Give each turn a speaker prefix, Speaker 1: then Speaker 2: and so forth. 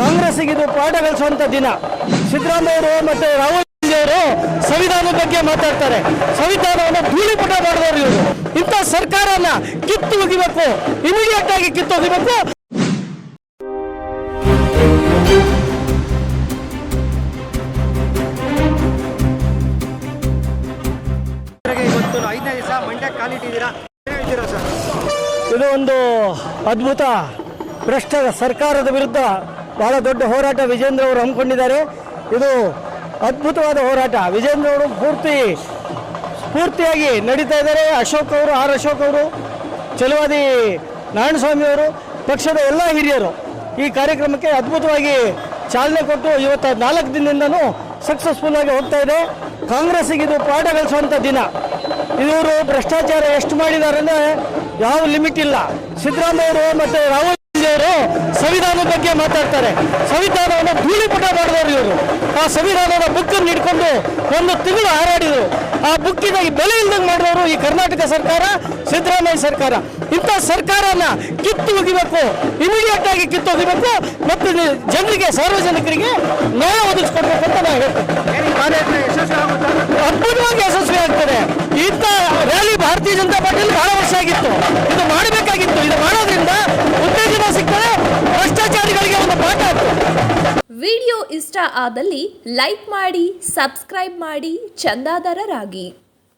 Speaker 1: ಕಾಂಗ್ರೆಸ್ಸಿಗೆ ಇದು ಪಾಠ ಕಲಿಸುವಂತ ದಿನ. ಸಿದ್ದರಾಮಯ್ಯವರು ಮತ್ತೆ ರಾಹುಲ್ ಅವರು ಸಂವಿಧಾನದ ಬಗ್ಗೆ ಮಾತಾಡ್ತಾರೆ. ಸಂವಿಧಾನವನ್ನು ಧೂಳಿಪಟ ಮಾಡಿದವರು ಇವರು. ಇಂಥ ಸರ್ಕಾರನ ಕಿತ್ತು ಹೋಗಿಬೇಕು. ಇಮಿಡಿಯೇಟ್ ಆಗಿ ಕಿತ್ತು
Speaker 2: ಜೊತೆಗೆ ಇವತ್ತು ಐದನೇ ದಿವಸ ಮಂಡ್ಯ ಕಾಲಿಟ್ಟಿದ್ದೀರಾ
Speaker 1: ಇದು ಒಂದು ಅದ್ಭುತ ಭ್ರಷ್ಟ ಸರ್ಕಾರದ ವಿರುದ್ಧ ಬಹಳ ದೊಡ್ಡ ಹೋರಾಟ ವಿಜೇಂದ್ರ ಅವರು ಹಮ್ಮಿಕೊಂಡಿದ್ದಾರೆ. ಇದು ಅದ್ಭುತವಾದ ಹೋರಾಟ. ವಿಜೇಂದ್ರ ಅವರು ಪೂರ್ತಿ ಸ್ಫೂರ್ತಿಯಾಗಿ ನಡೀತಾ ಇದ್ದಾರೆ. ಅಶೋಕ್ ಅವರು, ಆರ್ ಅಶೋಕ್ ಅವರು, ಚಲವಾದಿ ನಾರಾಯಣಸ್ವಾಮಿ ಅವರು, ಪಕ್ಷದ ಎಲ್ಲ ಹಿರಿಯರು ಈ ಕಾರ್ಯಕ್ರಮಕ್ಕೆ ಅದ್ಭುತವಾಗಿ ಚಾಲನೆ ಕೊಟ್ಟು ಇವತ್ತು ನಾಲ್ಕು ದಿನದಿಂದನೂ ಸಕ್ಸಸ್ಫುಲ್ ಆಗಿ ಹೋಗ್ತಾ ಇದೆ. ಕಾಂಗ್ರೆಸ್ಸಿಗೆ ಇದು ಪಾಠ ಕಲಿಸುವಂಥ ದಿನ. ಇವರು ಭ್ರಷ್ಟಾಚಾರ ಎಷ್ಟು ಮಾಡಿದ್ದಾರೆ ಅಂದರೆ ಯಾವ ಲಿಮಿಟ್ ಇಲ್ಲ. ಸಿದ್ದರಾಮಯ್ಯವರು ಮತ್ತು ರಾಹುಲ್ ಸಂವಿಧಾನದ ಬಗ್ಗೆ ಮಾತಾಡ್ತಾರೆ. ಸಂವಿಧಾನವನ್ನು ಧೂಳಿಪಟ ಮಾಡಿದವರು ಇವರು. ಆ ಸಂವಿಧಾನದ ಬುಕ್ಕನ್ನು ಹಿಡ್ಕೊಂಡು ಒಂದು ತಿಂಗಳು ಹಾರಾಡಿದರು. ಆ ಬುಕ್ಕಿನ ಬೆಲೆ ಇಲ್ದಂಗೆ ಮಾಡಿದವರು ಈ ಕರ್ನಾಟಕ ಸರ್ಕಾರ, ಸಿದ್ದರಾಮಯ್ಯ ಸರ್ಕಾರ. ಇಂಥ ಸರ್ಕಾರನ ಕಿತ್ತು ಹೋಗಿಬೇಕು ಇಮಿಡಿಯೇಟ್ ಆಗಿ ಕಿತ್ತು ಹೋಗಿಬೇಕು ಮತ್ತು ಜನರಿಗೆ, ಸಾರ್ವಜನಿಕರಿಗೆ ನ್ಯಾಯ ಒದಗಿಸ್ಕೊಡ್ಬೇಕು ಅಂತ
Speaker 2: ಯಶಸ್ವಿ ಆಗುತ್ತಾ
Speaker 1: ಅದ್ಭುತವಾಗಿ ಯಶಸ್ವಿ ಆಗ್ತದೆ. ಇಂಥ ರ್ಯಾಲಿ ಭಾರತೀಯ ಜನತಾ ಪಾರ್ಟಿಯಲ್ಲಿ ಬಹಳ ವರ್ಷ ಆಗಿತ್ತು. ಇದು ಮಾಡಬೇಕಾಗಿತ್ತು. ಇದು ಮಾಡೋದ್ರಿಂದ
Speaker 3: ವಿಡಿಯೋ ಇಷ್ಟ ಆದಲ್ಲಿ ಲೈಕ್ ಮಾಡಿ ಸಬ್ಸ್ಕ್ರೈಬ್ ಮಾಡಿ ಚಂದಾದಾರರಾಗಿ.